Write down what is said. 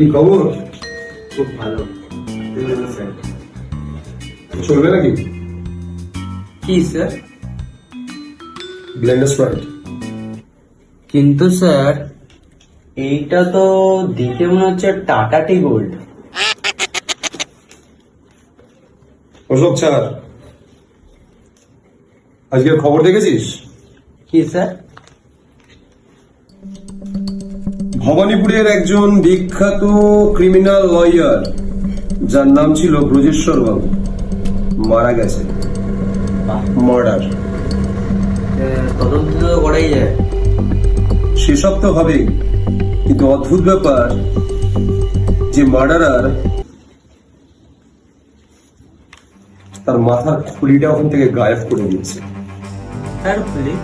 কি খবর? খুব ভালো। চলবে নাকি? কি স্যার ব্লেন্ডার স্প্রাইট কিন্তু স্যার এইটা তো দেখে মনে হচ্ছে Tata tea gold Ashok sir আজকের খবর দেখেছিস? কি স্যার ভবানীপুরের একজন বিখ্যাত ক্রিমিনাল লয়ার যার নাম ছিল ব্রজেশ্বর বাবু মারা গেছে। মার্ডার তদন্ত তো করাই যায়। সেসব তো হবেই কিন্তু অদ্ভুত ব্যাপার যে মার্ডারার তার মাথার খুলিটা ওখান থেকে গায়েব করে দিয়েছে। Sir please